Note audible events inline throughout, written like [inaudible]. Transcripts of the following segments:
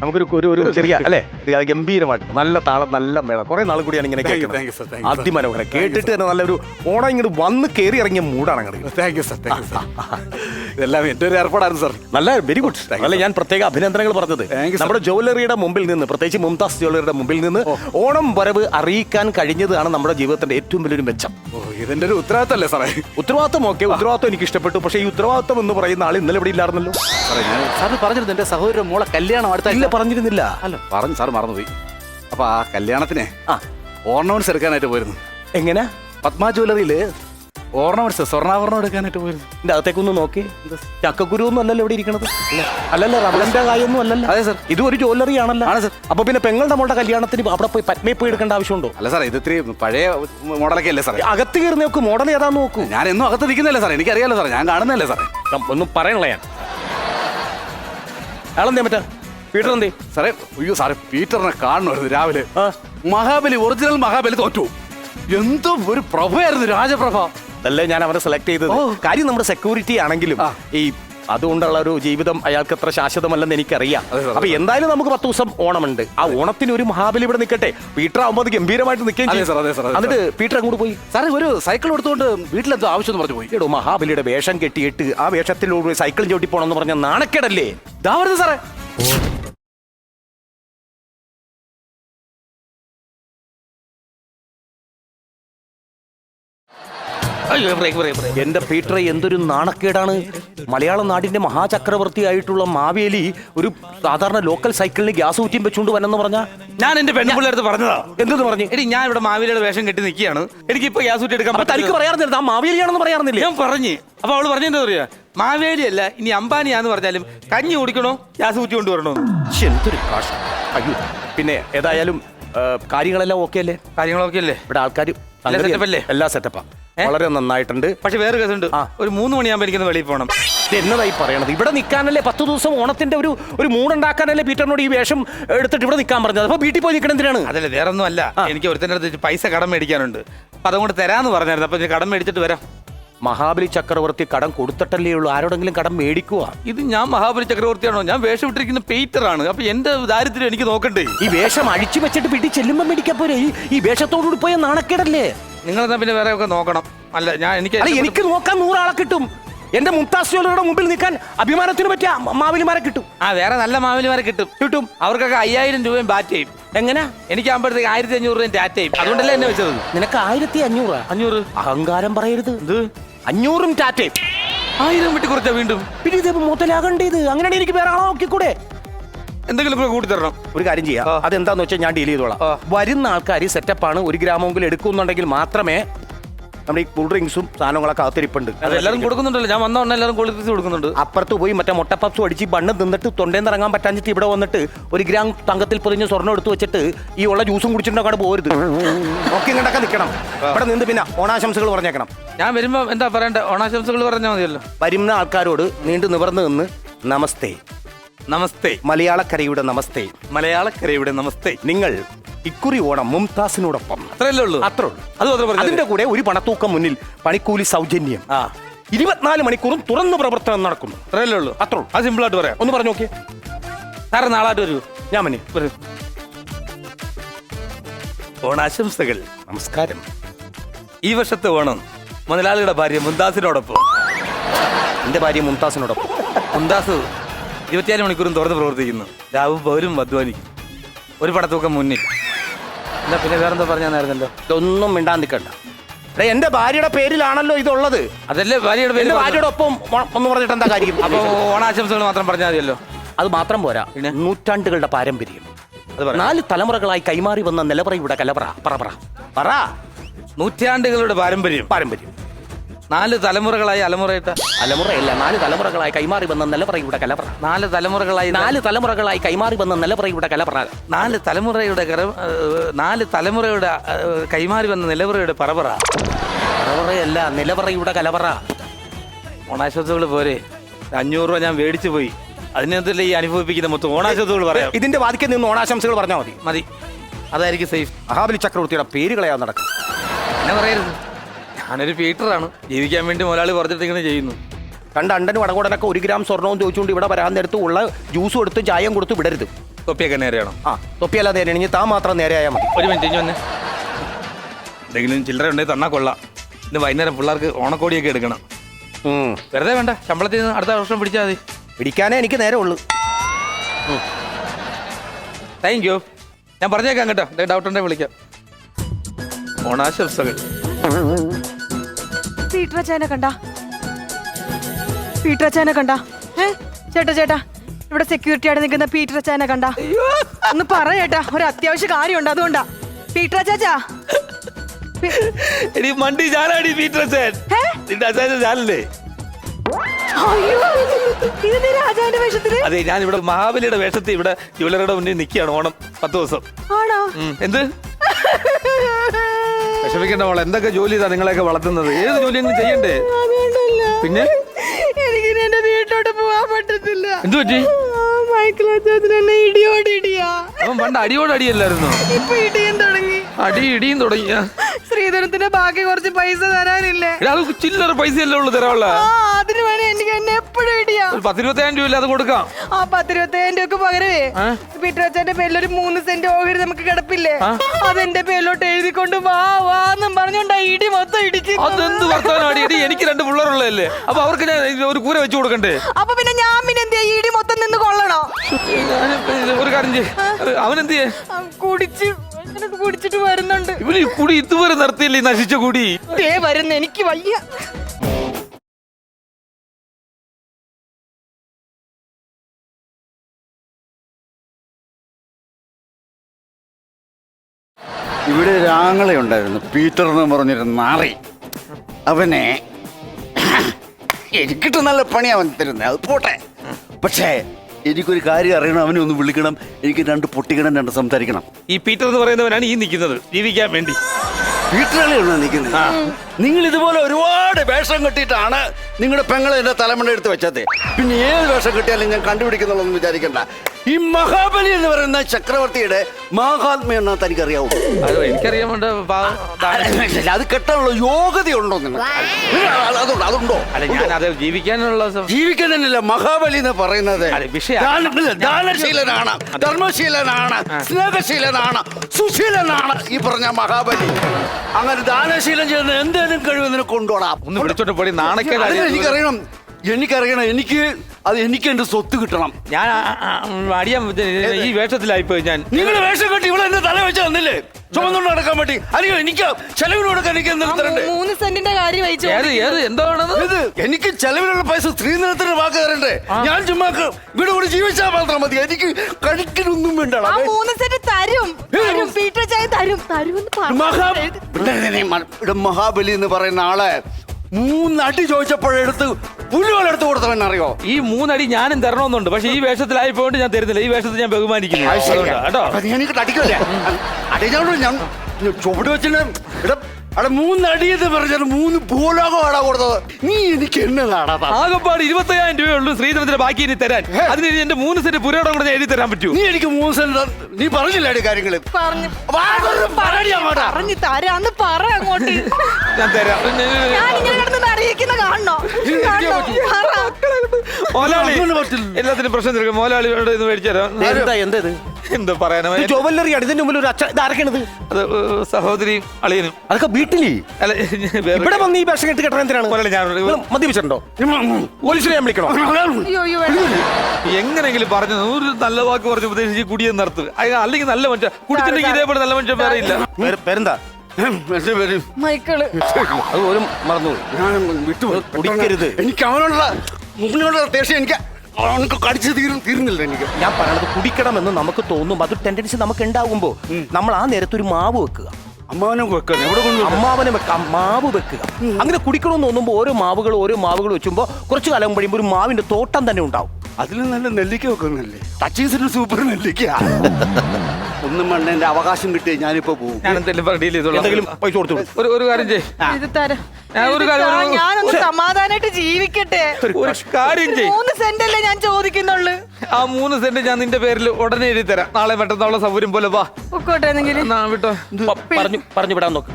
നമുക്കൊരു ഒരു ഒരു ചെറിയ അല്ലേ? ഗംഭീരമായിട്ട്. നല്ല താളം നല്ല മേള. കുറെ നാൾ കൂടിയാണ് ഇങ്ങനെ കേൾക്കുന്നത്. അതിമനോഹരം. കേട്ടിട്ട് തന്നെ നല്ലൊരു ഓണം ഇങ്ങോട്ട് വന്ന് കയറി ഇറങ്ങിയ മൂടാണ് അങ്ങോട്ട് thank you sir thank you sir ഇതെല്ലാം എന്റെ ഒരു ഏർപ്പാടായിരുന്നു സാർ നല്ല വെരി ഗുഡ് അല്ല ഞാൻ പ്രത്യേക അഭിനന്ദനങ്ങൾ പറഞ്ഞത്. നമ്മുടെ ജ്വല്ലറിയുടെ മുമ്പിൽ നിന്ന് പ്രത്യേകിച്ച് മുംതാസ് ജ്വല്ലറിയുടെ മുമ്പിൽ നിന്ന് ഓണം വരവ് അറിയിക്കാൻ കഴിഞ്ഞതാണ് നമ്മുടെ ജീവിതത്തിന്റെ ഏറ്റവും വലിയൊരു മെച്ചം. ഇതിന്റെ ഒരു ഉത്തരവാദിത്തമല്ലേ സാറേ ഉത്തരവാദിത്തം ഓക്കെ ഉത്തരവാദിത്തം എനിക്ക് ഇഷ്ടപ്പെട്ടു പക്ഷേ ഈ ഉത്തരവാദിത്തം എന്ന് പറയുന്ന ആൾ ഇന്നലെ ഇവിടെ ഇല്ലായിരുന്നല്ലോ. സാർ സാറ് പറഞ്ഞിരുന്നു എന്റെ സഹോദരൻ മോളെ കല്യാണം അടുത്ത ഇല്ല പറഞ്ഞിരുന്നില്ല. അല്ല പറഞ്ഞു സാർ മറന്നുപോയി. അപ്പൊ ആ കല്യാണത്തിന് ആ. ഓർണമെന്റ്സ് എടുക്കാനായിട്ട് പോയിരുന്നു. എങ്ങനെ? പത്മ ജ്വല്ലറിയിൽ ഓർണമെന്റ്സ് സ്വർണാഭരണം എടുക്കാനായിട്ട് പോയിരുന്നു. അകത്തേക്ക് അകത്തേക്കൊന്ന് നോക്കി. ചക്കക്കുരു ഒന്നും അല്ലല്ലോ ഇവിടെ ഇരിക്കണത്. അല്ലല്ലോ റബ്ബറിന്റെ കായൊന്നും അല്ലല്ലോ. അതെ സർ. ഇത് ഒരു ജ്വല്ലറി ആണല്ലോ ആണ് സർ. അപ്പൊ പിന്നെ പെങ്ങളുടെ മോളുടെ കല്യാണത്തിന് അവിടെ പോയി പത്മയിൽ പോയി എടുക്കേണ്ട ആവശ്യമുണ്ടോ? അല്ല സാർ ഇത് ഇത്തിരി പഴയ മോഡലൊക്കെ അല്ലേ സാർ അകത്ത് കയറി നോക്ക് മോഡൽ ഏതാന്ന് നോക്കൂ. ഞാൻ എന്നും അകത്ത് നിൽക്കുന്നില്ല സാർ എനിക്കറിയാലോ സാർ ഞാൻ കാണുന്നല്ലേ സാർ ഒന്നും പറയണല്ലോ ഞാൻ. അയാളെന്തേ മറ്റാ? പീറ്റർ എന്തേ? സാറേ അയ്യോ സാറേ പീറ്ററിനെ കാണണമായിരുന്നു രാവിലെ. മഹാബലി ഒറിജിനൽ മഹാബലി തോറ്റു. എന്തോ ഒരു പ്രഭയായിരുന്നു രാജപ്രഭ. അതല്ലേ ഞാൻ അവനെ സെലക്ട് ചെയ്തത്? കാര്യം നമ്മുടെ സെക്യൂരിറ്റി ആണെങ്കിലും ഈ അതുകൊണ്ടുള്ള ഒരു ജീവിതം അയാൾക്ക് എത്ര ശാശ്വതമല്ലെന്ന് എനിക്കറിയാം. അപ്പൊ എന്തായാലും നമുക്ക് പത്ത് ദിവസം ഓണമുണ്ട്. ആ ഓണത്തിന് ഒരു മഹാബലി ഇവിടെ നിൽക്കട്ടെ. പീറ്റർ ആവുമ്പോൾ അത് ഗംഭീരമായിട്ട് നിൽക്കുകയും അതെ, ചെയ്യും. സർ, അതെ, എന്നിട്ട് പീറ്റർ അങ്ങോട്ട് പോയി സാറേ ഒരു സൈക്കിൾ എടുത്തുകൊണ്ട് വീട്ടിലെന്തോ ആവശ്യം എന്ന് പറഞ്ഞു പോയി. എടോ മഹാബലിയുടെ വേഷം കെട്ടിയിട്ട് ആ വേഷത്തിലൂടെ സൈക്കിൾ ചവിട്ടി എന്ന് പറഞ്ഞ നാണക്കേടല്ലേ? എന്റെ പീറ്ററെ എന്തൊരു നാണക്കേടാണ്. മലയാള നാടിന്റെ മഹാചക്രവർത്തിയായിട്ടുള്ള മാവേലി ഒരു സാധാരണ ലോക്കൽ സൈക്കിളിന് ഗ്യാസ് ഊറ്റിയും വെച്ചുകൊണ്ട് വന്നെന്ന് പറഞ്ഞ? ഞാൻ എന്റെ പെൺപിള്ളേടുത്ത് പറഞ്ഞതാ. എന്തെന്ന് പറഞ്ഞു? എടി ഞാൻ ഇവിടെ മാവേലിയുടെ വേഷം കെട്ടി നിൽക്കുകയാണ്. എനിക്ക് ഇപ്പൊ ഗ്യാസ് ഊറ്റി എടുക്കാൻ അപ്പൊ തനിക്ക്. പറയാറുന്നില്ല ആ മാവേലിയാണെന്ന് പറയാറുന്നില്ലേ? ഞാൻ പറഞ്ഞു. അപ്പൊ അവൾ പറഞ്ഞെന്താ പറയാ? മാവേലി അല്ല ഇനി അംബാനിയാന്ന് പറഞ്ഞാലും കഞ്ഞി കുടിക്കണോ? ഗ്യാസ് ഊറ്റി കൊണ്ടുവരണോ? ശ്ശെ, എന്തൊരു അയ്യോ പിന്നെ ഏതായാലും ആ, കാര്യങ്ങളെല്ലാം ഓക്കെ അല്ലേ കാര്യങ്ങളൊക്കെ അല്ലേ ഇവിടെ ആൾക്കാർ setup അല്ലേ? എല്ലാ സെറ്റപ്പാ വളരെ നന്നായിട്ടുണ്ട്. പക്ഷെ വേറെ കേസുണ്ട് ആ. ഒരു മൂന്ന് മണിയാകുമ്പോൾ എനിക്കൊന്ന് വെളിയിൽ പോകണം ഇത് എന്നതായി പറയണത്? ഇവിടെ നിൽക്കാനല്ലേ പത്ത് ദിവസം ഓണത്തിന്റെ ഒരു ഒരു മൂടുണ്ടാക്കാനല്ലേ പീറ്ററിനോട് ഈ വേഷം എടുത്തിട്ട് ഇവിടെ നിൽക്കാൻ പറഞ്ഞത്? അപ്പൊ വീട്ടിൽ പോയി നിൽക്കണം എന്തിനാണ്? അതല്ല വേറെ ഒന്നും അല്ല എനിക്ക് ഒരുത്തന്റെ അടുത്ത് പൈസ കടം മേടിക്കാനുണ്ട്. അപ്പൊ അതുകൊണ്ട് തരാന്ന് പറഞ്ഞായിരുന്നു. അപ്പൊ ഞാൻ കടം മേടിച്ചിട്ട് വരാം. മഹാബലി ചക്രവർത്തി കടം കൊടുത്തിട്ടല്ലേ ഉള്ളൂ. ആരോടെങ്കിലും കടം മേടിക്കുക ഇത് ഞാൻ മഹാബലി ചക്രവർത്തിയാണോ? ഞാൻ വേഷം ഇട്ടിരിക്കുന്ന പെയ്റ്ററാണ് അപ്പൊ എന്റെ ദാരിദ്ര്യം എനിക്ക് നോക്കണ്ടേ? ഈ വേഷം അഴിച്ചു വെച്ചിട്ട് പിടി ചെല്ലുമ്പോ മേടിക്കാൻ പോരെ? ഈ- ഈ വേഷത്തോടുകൂടി പോയ നാണക്കേടല്ലേ? നിങ്ങൾ എന്നാ പിന്നെ വേറെ ഒക്കെ നോക്കണം. അല്ല ഞാൻ എനിക്ക് അല്ല എനിക്ക് നോക്കാൻ നൂറാളെ കിട്ടും. എന്റെ മുംതാസ് മുമ്പിൽ നിൽക്കാൻ അഭിമാനത്തിന് പറ്റിയ മാവിലിമാരെ മാവേലിമാരെ കിട്ടും. ആ വേറെ നല്ല മാവിലിമാരെ കിട്ടും. കിട്ടും. അവർക്കൊക്കെ അയ്യായിരം രൂപയും ബാറ്റ് ചെയ്യും. എങ്ങനെ? എനിക്കാകുമ്പോഴത്തേക്ക് ആയിരത്തി അഞ്ഞൂറ് രൂപ ടാറ്റയും. അതുകൊണ്ടല്ലേ എന്നെ വെച്ചത്? നിനക്ക് ആയിരത്തി അഞ്ഞൂറ്. അഞ്ഞൂറ് അഹങ്കാരം പറയരുത്. ഇത് അഞ്ഞൂറും ടാറ്റയും. ആയിരം വിട്ട് കുറച്ചാ വീണ്ടും. പിന്നെ ഇത് മുതലാകണ്ടത് അങ്ങനെയാണ് എനിക്ക് വേറെ ആളെ നോക്കിക്കൂടെ? എന്തെങ്കിലും കൂടെ കൂട്ടി തരണം ഒരു കാര്യം ചെയ്യാം. അതെന്താന്ന് വെച്ചാൽ ഞാൻ ഡീൽ ചെയ്തോളാം. വരുന്ന ആൾക്കാർ സെറ്റപ്പാണ് ഒരു ഗ്രാമമെങ്കിലും എടുക്കുന്നുണ്ടെങ്കിൽ മാത്രമേ നമ്മുടെ ഈ കൂൾ ഡ്രിങ്ക്സും സാധനങ്ങളൊക്കെ അകത്തിരിപ്പുണ്ട്. എല്ലാവരും കൊടുക്കുന്നുണ്ടല്ലോ. ഞാൻ വന്ന ഉടനെ എല്ലാവരും ക്വാളിറ്റീസ് കൊടുക്കുന്നുണ്ട്. അപ്പുറത്ത് പോയി മറ്റേ മുട്ടപ്പപ്സും അടിച്ച് ബണ്ണ് തിന്നിട്ട് തൊണ്ടേന്ന് ഇറങ്ങാൻ പറ്റാഞ്ഞിട്ട് ഇവിടെ വന്നിട്ട് ഒരു ഗ്രാം തങ്കത്തിൽ പൊതിഞ്ഞ് സ്വർണം എടുത്ത് വെച്ചിട്ട് ഈ ഉള്ള ജ്യൂസും കുടിച്ചിട്ടുണ്ടോ പോരുത്. ഓക്കെ ഇങ്ങോട്ടൊക്കെ നിൽക്കണം. ഇവിടെ നിന്ന് പിന്നെ ഓണാശംസകൾ പറഞ്ഞേക്കണം. ഞാൻ വരുമ്പോൾ എന്താ പറയണ്ടേ? ഓണാശംസകൾ പറഞ്ഞാൽ മതിയല്ലോ. വരുന്ന ആൾക്കാരോട് നീണ്ടു നിവർന്ന് നിന്ന് നമസ്തേ. നമസ്തേ. മലയാളക്കരയുടെ നമസ്തേ. മലയാളക്കരയുടെ നമസ്തേ. നിങ്ങൾ ഇക്കുറി ഓണം മുംതാസിനോടൊപ്പം അത്രയല്ലേ ഉള്ളൂ. അത്ര ഉള്ളൂ. അത് മാത്രം പറഞ്ഞാൽ അതിന്റെ കൂടെ ഒരു പണത്തൂക്കം മുന്നിൽ പണിക്കൂലി സൗജന്യം. ആ. ഇരുപത്തിനാല് മണിക്കൂറും തുറന്നു പ്രവർത്തനം നടക്കുന്നു. അത്രയല്ലേ ഉള്ളൂ. അത്ര ഉള്ളൂ. അത് സിമ്പിൾ ആയിട്ട് പറയാം. ഒന്ന് പറഞ്ഞു നോക്കിയേ. സാറേ നാളായിട്ട് വരൂ. ഞാൻ മനി വരൂ. ഓണാശംസകൾ. നമസ്കാരം. ഈ വർഷത്തെ ഓണം മുതലാളിയുടെ ഭാര്യ മുന്താസിനോടൊപ്പം എന്റെ ഭാര്യ മുംതാസിനോടൊപ്പം. മുന്താസ് ഇരുപത്തിയാൽ മണിക്കൂറും തുറന്ന് പ്രവർത്തിക്കുന്നു. രാവും പൗരും അധ്വാനിക്കും. ഒരു പടത്തൂക്കം മുന്നിൽ. എന്താ പിന്നെ വേറെന്തോ പറഞ്ഞോ ഇതൊന്നും മിണ്ടാൻ നിൽക്കണ്ട എടാ, എന്റെ ഭാര്യയുടെ പേരിലാണല്ലോ ഇതുള്ളത്. അതല്ലേ ഭാര്യയുടെ പേര് എന്റെ ഭാര്യയുടെ ഒപ്പം ഒന്ന് പറഞ്ഞിട്ട് എന്താ കാര്യം? അപ്പൊ ഓണാശംസകൾ മാത്രം പറഞ്ഞാൽ മതിയല്ലോ. അത് മാത്രം പോരാ. പിന്നെ? നൂറ്റാണ്ടുകളുടെ പാരമ്പര്യം. അത് പറ. നാല് തലമുറകളായി കൈമാറി വന്ന നിലവറയുടെ കലവറ. പറ. പറ. പറ. നൂറ്റാണ്ടുകളുടെ പാരമ്പര്യം. പാരമ്പര്യം. നാല് തലമുറകളായി അലമുറയിട്ട. അലമുറയല്ല നാല് തലമുറകളായി കൈമാറി വന്ന നിലപറയുടെ കലപറ നാല് തലമുറകളായി നാല് തലമുറകളായി കൈമാറി വന്ന നിലപറയുടെ കലപറ നാല് തലമുറയുടെ കര- ഏഹ് നാല് തലമുറയുടെ ഏഹ് കൈമാറി വന്ന നിലവറയുടെ പറപറ പറവറയല്ല നിലവറയുടെ കലപറ ഓണാശംസകൾ പോരെ. അഞ്ഞൂറ് രൂപ ഞാൻ മേടിച്ചു പോയി. അതിനകത്തല്ലേ ഈ അനുഭവിപ്പിക്കുന്ന മൊത്തം ഓണാശംസകൾ പറയാം. ഇതിന്റെ വാദിക്കൽ നിന്ന് ഓണാശംസകൾ പറഞ്ഞാൽ മതി. മതി. അതായിരിക്കും സേഫ്. മഹാബലി ചക്രവർത്തിയുടെ പേര് കളയാൻ നടക്കും എന്നെ പറയരുത്. ഞാനൊരു ഫീറ്ററാണ്. ജീവിക്കാൻ വേണ്ടി മുതലാളി പറഞ്ഞിട്ട് ഇങ്ങനെ ചെയ്യുന്നു. കണ്ട അണ്ടനും വടകോടനൊക്കെ ഒരു ഗ്രാം സ്വർണവും ചോദിച്ചുകൊണ്ട് ഇവിടെ വരാൻ നേരത്ത് ഉള്ള ജ്യൂസും എടുത്ത് ചായയും കൊടുത്ത് വിടരുത്. തൊപ്പിയൊക്കെ നേരെയാണോ? ആ തൊപ്പിയല്ല നേരെ ഇനി താൻ മാത്രം നേരെയായാൽ മതി. ഒരു മിനിറ്റ് ഇനി വന്നേ. എന്തെങ്കിലും ചില്ലറ ഉണ്ടെങ്കിൽ തന്നാ കൊള്ളാം. ഇന്ന് വൈകുന്നേരം പിള്ളേർക്ക് ഓണക്കോടിയൊക്കെ എടുക്കണം. ഉം. വെറുതെ വേണ്ട ശമ്പളത്തിൽ നിന്ന് അടുത്ത വർഷം പിടിച്ചാൽ മതി. പിടിക്കാനേ എനിക്ക് നേരെ ഉള്ളു. താങ്ക് യു ഞാൻ പറഞ്ഞേക്കാം കേട്ടോ ഡൗട്ട് ഉണ്ടെങ്കിൽ വിളിക്കാം. ഓണാശംസകൾ. പീറ്റർ അച്ചായനെ കണ്ട കണ്ട? ഏ? ചേട്ടാ ചേട്ടാ ഇവിടെ സെക്യൂരിറ്റി ആയിട്ട് നിൽക്കുന്ന പീറ്റർ അച്ചായനെ കണ്ട ഒന്ന് പറ ചേട്ടാ ഒരു അത്യാവശ്യ കാര്യമുണ്ട് അതുകൊണ്ടാ. പീറ്റർ അച്ചാച്ചാ പി- എടി മണ്ടി അച്ഛൻ ഏ? നിന്റെ അതെ ഞാൻ ഇവിടെ മഹാബലിയുടെ വേഷത്തിൽ ഇവിടെ ജ്വല്ലറിയുടെ മുന്നിൽ നിൽക്കുകയാണ് ഓണം പത്ത് ദിവസം. ആണോ? എന്ത്? [laughs] വിഷമിക്കേണ്ട മോളെ എന്തൊക്കെ ജോലി ഇതാ നിങ്ങളെയൊക്കെ വളർത്തുന്നത്? ഏത് ജോലിയെങ്കിലും ചെയ്യണ്ടേ. പിന്നെ? എനിക്ക് എന്റെ വീട്ടോട്ട് പോവാൻ പറ്റത്തില്ല. എന്ത് പറ്റി? മൈക്കിൾ അച്ചാച്ചൻ എന്നെ ഇടിയോട് ഇടിയാ. അവൻ പണ്ട് അടിയോട് അടിയല്ലായിരുന്നു? ഇപ്പൊ ഇടിയും തുടങ്ങി. അടി ഇടിയും തുടങ്ങിയ ശ്രീധരത്തിന്റെ ബാക്കി കുറച്ച് പൈസ തരാനില്ലേ? അത് ചില്ലറ പൈസയല്ലേ ഉള്ളു തരാനുള്ള. ആ എപ്പോഴും ഇടിയാ ഒരു പത്തിരുപത്തയ്യായിരം രൂപ അത് കൊടുക്കാം. ആ പത്തിരുപത്തയ്യായിരം രൂപക്ക് മൂന്ന് സെന്റ് ഓഹരി നമുക്ക് കിടപ്പില്ലേ? അതെന്റെ പേരിലോട്ട് എഴുതിക്കൊണ്ട് വാ വാന്നും പറഞ്ഞോണ്ടാ ഇടി മൊത്തം അതെന്ത് എടി എനിക്ക് രണ്ട് പിള്ളേരുള്ളതല്ലേ? അപ്പൊ അവർക്ക് ഞാൻ ഒരു കൂര വെച്ച് കൊടുക്കണ്ടേ? അപ്പൊ പിന്നെ ഞാൻ പിന്നെ എന്ത് ചെയ്യാ? ഈ ഇടി മൊത്തം നിന്ന് കൊള്ളണോ? ഒരു കാര്യം ചെയ്യ്. അവൻ എന്ത് ചെയ്യേ? ആ, കുടിച്ച് കുടിച്ചിട്ട് വരുന്നുണ്ട്. ഇവന് ഈ കുടി ഇതുവരെ നിർത്തിയില്ലേ ഈ നശിച്ച കുടി? ദേ വരുന്ന എനിക്ക് വയ്യ. ഇവിടെ ഒരു ആങ്ങളെ ഉണ്ടായിരുന്നു. പീറ്റർ എന്ന് പറഞ്ഞൊരു നാറി. അവനെ എനിക്കിട്ട് നല്ല പണി അവൻ തരുന്നത് അത് പോട്ടെ. പക്ഷേ എനിക്കൊരു കാര്യം അറിയണം. അവനെ ഒന്ന് വിളിക്കണം. എനിക്ക് രണ്ട് പൊട്ടിക്കണം രണ്ട് സംസാരിക്കണം. ഈ പീറ്റർ എന്ന് പറയുന്നവനാണ് ഈ നിൽക്കുന്നത്. ജീവിക്കാൻ വേണ്ടി. പീറ്ററാളിയാണോ നിൽക്കുന്നത്. നിങ്ങൾ ഇതുപോലെ ഒരുപാട് വേഷം കെട്ടിയിട്ടാണ് നിങ്ങളുടെ പെങ്ങളെ എന്റെ തലമുണ്ട എടുത്ത് വെച്ചത്. പിന്നെ ഏത് വേഷം കെട്ടിയാലും ഞാൻ കണ്ടുപിടിക്കുന്നുള്ളൊന്നും വിചാരിക്കണ്ട. ഈ മഹാബലി എന്ന് പറയുന്ന ചക്രവർത്തിയുടെ മഹാത്മ്യ എന്നാ തനിക്കറിയാവൂ. അത് എനിക്കറിയാൻ വേണ്ട പാ- അത് കെട്ടാനുള്ള യോഗ്യതയുണ്ടോ നിങ്ങൾ അതുണ്ടോ അതുണ്ടോ? അല്ല ഞാൻ അത് ജീവിക്കാനുള്ള സം- ജീവിക്കാൻ തന്നെയല്ല മഹാബലി എന്ന് പറയുന്നത്. അല്ല, വിഷയം- ദാന- ഇല്ല, ദാനശീലനാണ് ധർമ്മശീലനാണ് സ്നേഹശീലനാണ് സുശീലനാണ് ഈ പറഞ്ഞ മഹാബലി. അങ്ങനെ ദാനശീലം ചെയ്യുന്ന എന്തേലും കഴിവ് നിനക്ക് കൊണ്ടോടാം ഒന്ന് വിളിച്ചോട്ട് പോടി നാണക്കേട് എനിക്കറിയണം. എനിക്കറിയണം. എനിക്ക് അത് എനിക്ക് എന്റെ സ്വത്ത് കിട്ടണം. ഞാൻ അടിയാ ഈ വേഷത്തിലായി അടിയാൻ ഈ വേഷത്തിലായിപ്പോയി ഞാൻ. നിങ്ങൾ വേഷം കെട്ടി ഇവിടെ എന്റെ തല വെച്ച് തന്നില്ലേ? ചുമന്നുകൊണ്ട് നടക്കാൻ വേണ്ടി. എനിക്ക് ചെലവിന് കൊടുക്കാൻ എനിക്ക് എന്തെങ്കിലും തരണ്ടേ? മൂന്ന് സെന്റിന്റെ കാര്യം ഏത് ഏത് ഇത് എനിക്ക് ചെലവിലുള്ള പൈസ സ്ത്രീധനത്തിന് വാക്ക് തരണ്ടേ? ഞാൻ ചുമ്മാ ക- ഇവിടെ കൂടി ജീവിച്ചാൽ മാത്രം മതി. എനിക്ക് കഴിക്കലൊന്നും വേണ്ടടാ. ആ മൂന്ന് സെന്റ് തരും. തരും. പീറ്റർ ചായ തരും. തരും മഹാബലി എന്ന് പറയുന്ന ആളെ മൂന്നടി ചോദിച്ചപ്പോഴെടുത്ത് പുല്ലുകളെടുത്ത് കൊടുത്തവൻ അറിയോ? ഈ മൂന്നടി ഞാനും തരണമെന്നുണ്ട്. പക്ഷെ ഈ വേഷത്തിലായി പോയിട്ട് ഞാൻ തരുന്നില്ല. ഈ വേഷത്തിൽ ഞാൻ ബഹുമാനിക്കുന്നു. അതുകൊണ്ടാ, കേട്ടോ? അപ്പൊ നീ എനിക്ക് ഞാൻ ചുവട് വെച്ചിട്ട് ഇവിടെ അവിടെ മൂന്നടി എന്ന് പറഞ്ഞാൽ മൂന്ന് ഭൂലോകമാടാ കൊടുത്തത്. നീ എനിക്ക് എന്നതാടാ ആകെപ്പാട് ഇരുപത്തയ്യായിരം രൂപയുള്ളൂ ശ്രീധരത്തിന്റെ ബാക്കി ഇനി തരാൻ. അതിന് ഇനി എന്റെ മൂന്ന് സെന്റ് പുരയോടെ കൂടെ ഞാൻ എഴുതി തരാൻ പറ്റൂ. നീ എനിക്ക് മൂന്ന് സെന്റ് നീ പറഞ്ഞില്ലേ കാര്യങ്ങൾ? പറഞ്ഞു. പറയടി അങ്ങോട്ടാ പറഞ്ഞു തരാന്ന് പറ അങ്ങോട്ട്. ഞാൻ തരാം. ഞാൻ ഇങ്ങനെ കിടന്ന് അറിയിക്കുന്ന കാണണോ? കാണണോ? പറ. മോലാളി അങ്ങനെ പറ്റില്ല. എല്ലാത്തിനും പ്രശ്നം തീർക്കും. മോലാളിയോട് ഇത് മേടിച്ചു തരാം. എന്താ എന്താ ഇത്? എന്താ പറയാനാ? ജോവല്ലറി ആണ് ഇതിന്റെ മുമ്പിൽ ഒരു അച്ഛൻ ഇത് ആരൊക്കെയാണിത് അത് സഹോദരിയും അളിയനും. അതൊക്കെ വീട്ടിലേ. അല്ല വേറെ- ഇവിടെ വന്ന് ഈ വേഷം കെട്ടി കെട്ടണം എന്തിനാണ്? ഞാൻ നിങ്ങൾ മദ്യപിച്ചിട്ടുണ്ടോ? പോലീസിനെ ഞാൻ വിളിക്കണോ? അയ്യോ അയ്യോ വേണ്ട. എങ്ങനെങ്കിലും പറഞ്ഞു ഒരു നല്ല വാക്ക് പറഞ്ഞു ഉപദേശിച്ച് കുടിയെ നിർത്തുക അല്ലെങ്കിൽ നല്ല മനുഷ്യ കുടിച്ചിട്ടുണ്ടെങ്കിൽ ഇതേപോലെ നല്ല മനുഷ്യൻ വേറെ ഇല്ല. പേര്- പേരെന്താ? മൈക്കിൾ. അത് പോലും മറന്നു ഞാൻ വിട്ടുപോയി. കുടിക്കരുത്. എനിക്ക് അവനോടുള്ള മുന്നിനോടുള്ള ദേഷ്യം എനിക്ക് അവനക്ക് കടിച്ചു തീരും തീരുന്നില്ല എനിക്ക്. ഞാൻ പറയണത് കുടിക്കണമെന്ന് നമുക്ക് തോന്നും. അത് ടെൻഡൻസി നമുക്ക് ഉണ്ടാകുമ്പോ നമ്മൾ ആ നേരത്ത് ഒരു മാവ് വെക്കുക. അമ്മാവനെ വെക്കാൻ എവിടെ കൊണ്ട് അമ്മാവനെ വെക്കാം മാവ് വെക്കുക. അങ്ങനെ കുടിക്കണമെന്ന് തോന്നുമ്പോൾ ഓരോ മാവുകൾ ഓരോ മാവുകൾ വെച്ചുമ്പോൾ കുറച്ചു കാലം കഴിയുമ്പോൾ ഒരു മാവിന്റെ തോട്ടം തന്നെ ഉണ്ടാവും. അതിൽ നല്ല നെല്ലിക്ക വെക്കുന്നല്ലേ ടച്ചീസിന് സൂപ്പർ നെല്ലിക്ക. [laughs] ഒന്നും വേണ്ട എന്റെ അവകാശം കിട്ടി ഞാനിപ്പോ പോകും. ഞാൻ എന്തെങ്കിലും ഡീൽ ചെയ്തോളാം. എന്തെങ്കിലും പൈസ കൊടുത്തു വിടും. ഒരു ഒരു കാര്യം ചെയ് ഇത് തരാം. ഞാൻ ഒരു ഇത് കാര്യം- താ, ഒരു- ഞാനൊന്ന് സമാധാനായിട്ട് ജീവിക്കട്ടെ. ഒരു കാര്യം മൂന്ന് സെന്റ് അല്ലേ ഞാൻ ചോദിക്കുന്നുള്ളു. ആ മൂന്ന് സെന്റ് ഞാൻ നിന്റെ പേരിൽ ഉടനെ എഴുതി തരാം. നാളെ മറ്റന്നാളെ സൗകര്യം പോലെ വാ. പൊക്കോട്ടെ എന്നെങ്കിലും എന്നാ വിട്ടോ. പ- പറഞ്ഞു പറഞ്ഞു വിടാൻ നോക്ക്.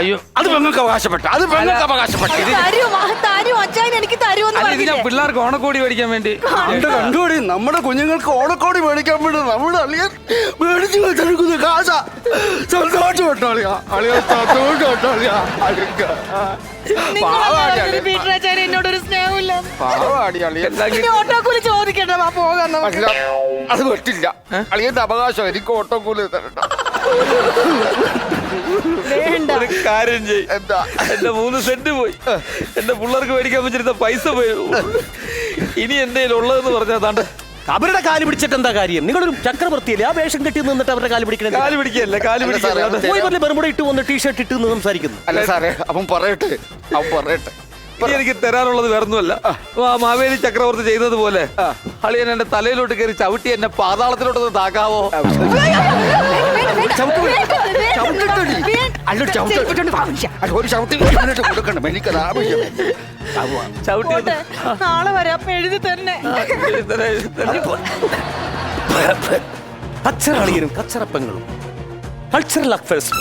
അയ്യോ അത് പെങ്ങൾക്ക് അവകാശപ്പെട്ട. അത് പെങ്ങൾക്ക് അവകാശപ്പെട്ട. തരൂ തരൂ അച്ഛൻ എനിക്ക് തരുമെന്ന് അല്ല ഇത് ഞാൻ പിള്ളേർക്ക് ഓണക്കോടി മേടിക്കാൻ വേണ്ടി. കണ്ട് കണ്ടുകൂടി നമ്മുടെ കുഞ്ഞുങ്ങൾക്ക് ഓണക്കോടി മേടിക്കാൻ വേണ്ടി നമ്മുടെ അളിയൻ മേടിച്ചു വെച്ചെടുക്കുന്ന. അളിയാ. എന്നോട് ഒരു സ്നേഹമില്ല പാവാടി അളിയ ഇനി ഓട്ടോക്കൂലി ചോദിക്കണ്ട വാ പോകാം നമുക്ക്. അല്ല അത് പറ്റില്ല. അളിയന്റെ അവകാശം എനിക്ക് ഓട്ടോക്കൂലി തരണ്ട. വേണ്ട. ഒരു കാര്യം ചെയ് എന്താ? എന്റെ മൂന്ന് സെന്റ് പോയി. എന്റെ പിള്ളേർക്ക് മേടിക്കാൻ വെച്ചിരുന്ന പൈസ പോയി. ഇനി എന്തേലും ഉള്ളതെന്ന് പറഞ്ഞാൽ താണ്ട് അവരുടെ കാലി പിടിച്ചിട്ട് എന്താ കാര്യം? നിങ്ങളൊരു ചക്രവർത്തിയല്ലേ? ആ വേഷം കെട്ടി നിന്നിട്ട് അവരുടെ കാലി പിടിക്കണേ കാൽ പിടിക്കല്ല കാൽ അല്ല സാറേ, പിടിക്കല്ല പോയി പറഞ്ഞ ബെർമുട ഇട്ട് വന്ന് ടീഷർട്ട് ഇട്ട് നിന്ന് സംസാരിക്കുന്നു. അല്ല സാറേ അവൻ പറയട്ടെ. അവൻ പറയട്ടെ. ഇനി എനിക്ക് തരാനുള്ളത് വേറൊന്നുമല്ല. ആ. മാവേലി ചക്രവർത്തി ചെയ്തത് പോലെ. അളിയൻ എന്റെ തലയിലോട്ട് കയറി ചവിട്ടി എന്നെ പാതാളത്തിലോട്ടൊന്ന് താക്കാവോ? അല്ല ചവിട്ട്. അല്ല, ഒരു ചവിട്ടി കൊടുക്കണം. എനിക്കത് ആവശ്യം. ചവിട്ടി പോട്ടെ. നാളെ വരാം. എഴുതി തന്നെ. കച്ചറപ്പങ്ങളും. കൾച്ചറൽ അഫയേഴ്സ്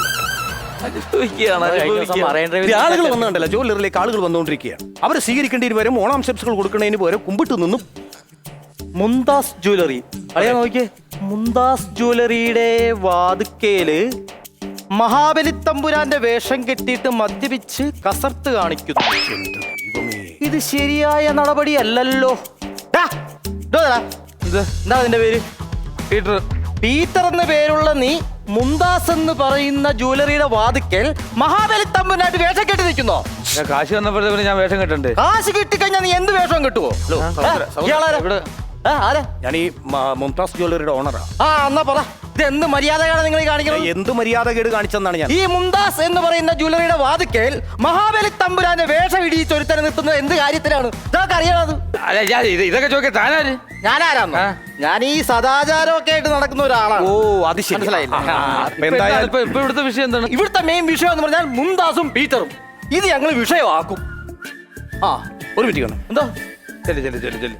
അനുഭവിക്കുകയാണ് അനുഭവിക്കുകയാണ്. ആളുകൾ വന്നുണ്ടല്ലോ? ജോലിറിലേക്ക് ആളുകൾ വന്നുകൊണ്ടിരിക്കുകയാണ് അവരെ വരും ഓണം ഓണാംശംസകൾ കൊടുക്കുന്നതിന് പകരം കുമ്പിട്ട് നിന്നും. മുന്താസ് ജ്വല്ലറി. അറിയാൻ നോക്കിയേ? മുന്താസ് ജ്വല്ലറിയുടെ വാതുക്കേൽ മഹാബലി തമ്പുരാന്റെ വേഷം കെട്ടിയിട്ട് മദ്യപിച്ച് കസർത്ത് കാണിക്കുന്നു. ഇത് ശരിയായ നടപടിയല്ലല്ലോ. എന്ത്? അതിന്റെ പേര്? പീറ്റർ. പീറ്റർ എന്ന പേരുള്ള നീ മുന്താസ് എന്ന് പറയുന്ന ജ്വല്ലറിയുടെ വാതിക്കൽ മഹാബലി തമ്പുരായിട്ട് വേഷം കെട്ടി നിൽക്കുന്നോ? ഞാൻ കാശ് വന്നപ്പോഴത്തേക്കും ഞാൻ വേഷം കെട്ടുണ്ട്? കാശ് കിട്ടിക്കഴിഞ്ഞാൽ നീ എന്ത് വേഷം കിട്ടുവോ ഞാൻ ഈ മ- മുംതാസ് ജ്വല്ലറിയുടെ ഓണറാ ആ. എന്നാ പറ. ഇത് എന്ത് മര്യാദയാണ് നിങ്ങൾ ഈ കാണിക്കുന്നത്? എന്ത് മര്യാദ കേട് കാണിച്ചെന്നാണ് ഞാൻ. ഈ മുംതാസ് എന്ന് പറയുന്ന ജ്വല്ലറിയുടെ വാതിക്കൽ മഹാബലി തമ്പുരാന്റെ വേഷം ഇടിയിച്ചൊരുത്തനെ നിർത്തുന്നത് എന്ത് കാര്യത്തിലാണ്? ഇതൊക്കെ അറിയണത് അല്ല ഞാൻ ഇത് ഇതൊക്കെ ചോദിക്കാൻ താനാര്? ഞാനാരാന്നോ? ആ. ഞാൻ ഈ സദാചാരമൊക്കെ ആയിട്ട് നടക്കുന്ന ഒരാളാണ്. ഓ അത് ശരി. മനസ്സിലായില്ല? ഇപ്പൊ എന്താ- ഇപ്പൊ ഇപ്പൊ ഇവിടുത്തെ വിഷയം എന്താണ്? ഇവിടുത്തെ മെയിൻ വിഷയം എന്ന് പറഞ്ഞാൽ മുംതാസും പീറ്ററും. ഇത് ഞങ്ങൾ വിഷയമാക്കും. ആ ഒരു മിനിറ്റ് കാണാം എന്താ? ചെല്ലു ചെല്ലു ചെല്ലു ചെല്ലു.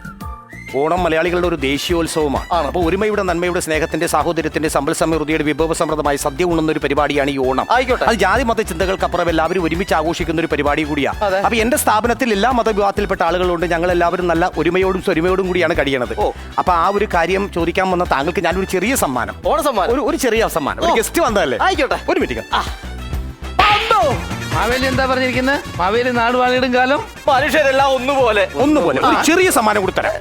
ഓണം മലയാളികളുടെ ഒരു ദേശീയോത്സവമാണ്. അപ്പോൾ ഒരുമയുടെ നന്മയുടെ സ്നേഹത്തിന്റെ സാഹോദര്യത്തിന്റെ സമ്പൽ സമൃദ്ധിയുടെ വിഭവ സമൃദ്ധമായി സദ്യ ഉണ്ണുന്ന ഒരു പരിപാടിയാണ് ഈ ഓണം. ആയിക്കോട്ടെ. അത് ജാതി മത ചിന്തകൾക്കപ്പുറം എല്ലാവരും ഒരുമിച്ച് ആഘോഷിക്കുന്ന ഒരു പരിപാടി കൂടിയാണ്. അപ്പൊ എന്റെ സ്ഥാപനത്തിൽ എല്ലാ മതവിഭാഗത്തിൽപ്പെട്ട ആളുകളുണ്ട്. ഞങ്ങൾ എല്ലാവരും നല്ല ഒരുമയോടും സ്വരുമയോടും കൂടിയാണ് കഴിയണത് അപ്പൊ ആ ഒരു കാര്യം ചോദിക്കാൻ വന്ന താങ്കൾക്ക് ഞാൻ ഒരു ചെറിയ സമ്മാനം. ഓണ സമ്മാനം ഒരു ചെറിയ സമ്മാനം. ഗസ്റ്റ് വന്നതല്ലേ? ആയിക്കോട്ടെ. ഒരു മിനിറ്റ് മാവേലി എന്താ പറഞ്ഞിരിക്കുന്നത് മാവേലി നാട് വാങ്ങിയിടും കാലം? മനുഷ്യരെല്ലാം ഒന്നുപോലെ. ഒന്നുപോലെ. ഒരു ചെറിയ സമ്മാനം കൊടുത്തരാം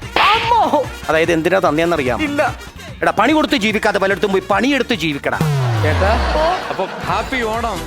അതായത് എന്തിനാ തന്നെയെന്നറിയാം ഇല്ല. എടാ പണി കൊടുത്ത് ജീവിക്കാതെ പലയിടത്തും പോയി പണിയെടുത്ത് ജീവിക്കടാ. കേട്ടാ അപ്പൊ ഹാപ്പി ഓണം.